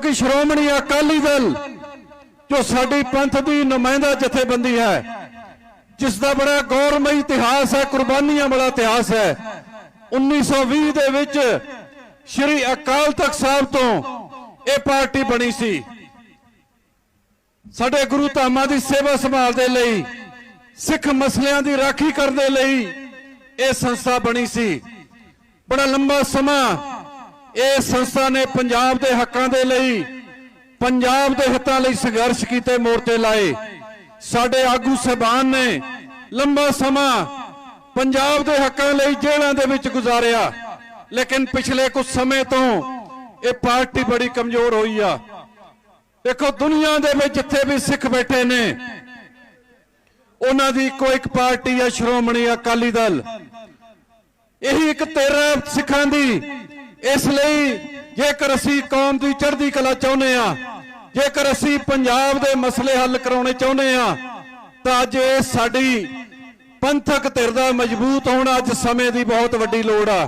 ਕਿਉਂਕਿ ਸ਼੍ਰੋਮਣੀ ਅਕਾਲੀ ਦਲ ਜੋ ਸਾਡੀ ਪੰਥ ਦੀ ਨੁਮਾਇੰਦਾ ਜਥੇਬੰਦੀ ਹੈ, ਜਿਸ ਦਾ ਬੜਾ ਗੌਰਵਮਈ ਇਤਿਹਾਸ ਹੈ, ਕੁਰਬਾਨੀਆਂ ਵਾਲਾ ਇਤਿਹਾਸ ਹੈ 1920 ਦੇ ਵਿੱਚ ਸ਼੍ਰੀ ਅਕਾਲ ਤਖਤ ਸਾਹਿਬ ਤੋਂ ਇਹ ਪਾਰਟੀ ਬਣੀ ਸੀ। ਸਾਡੇ ਗੁਰੂ ਧਾਮਾਂ ਦੀ ਸੇਵਾ ਸੰਭਾਲ ਦੇ ਲਈ, ਸਿੱਖ ਮਸਲਿਆਂ ਦੀ ਰਾਖੀ ਕਰਨ ਦੇ ਲਈ ਇਹ ਸੰਸਥਾ ਬਣੀ ਸੀ। ਬੜਾ ਲੰਬਾ ਸਮਾਂ ਇਹ ਸੰਸਥਾ ਨੇ ਪੰਜਾਬ ਦੇ ਹੱਕਾਂ ਦੇ ਲਈ, ਪੰਜਾਬ ਦੇ ਹਿੱਤਾਂ ਲਈ ਸੰਘਰਸ਼ ਕੀਤੇ, ਮੋਰਚੇ ਲਾਏ। ਸਾਡੇ ਆਗੂ ਸਹਿਬਾਨ ਨੇ ਲੰਬਾ ਸਮਾਂ ਪੰਜਾਬ ਦੇ ਹੱਕਾਂ ਲਈ ਜੇਲ੍ਹਾਂ ਦੇ ਵਿੱਚ ਗੁਜ਼ਾਰਿਆ। ਲੇਕਿਨ ਪਿਛਲੇ ਕੁਝ ਸਮੇਂ ਤੋਂ ਇਹ ਪਾਰਟੀ ਬੜੀ ਕਮਜ਼ੋਰ ਹੋਈ ਆ। ਦੇਖੋ, ਦੁਨੀਆ ਦੇ ਵਿੱਚ ਜਿੱਥੇ ਵੀ ਸਿੱਖ ਬੈਠੇ ਨੇ, ਉਹਨਾਂ ਦੀ ਇੱਕੋ ਇੱਕ ਪਾਰਟੀ ਹੈ ਸ਼੍ਰੋਮਣੀ ਅਕਾਲੀ ਦਲ। ਇਹੀ ਇੱਕ ਤੇਰਾ ਸਿੱਖਾਂ ਦੀ ਇਸ ਲਈ ਜੇਕਰ ਅਸੀਂ ਕੌਮ ਦੀ ਚੜ੍ਹਦੀ ਕਲਾ ਚਾਹੁੰਦੇ ਆ ਜੇਕਰ ਅਸੀਂ ਪੰਜਾਬ ਦੇ ਮਸਲੇ ਹੱਲ ਕਰਾਉਣੇ ਚਾਹੁੰਦੇ ਆ ਤਾਂ ਅੱਜ ਇਹ ਸਾਡੀ ਪੰਥਕ ਧਿਰ ਦਾ ਮਜ਼ਬੂਤ ਹੋਣਾ ਅੱਜ ਸਮੇਂ ਦੀ ਬਹੁਤ ਵੱਡੀ ਲੋੜ ਆ।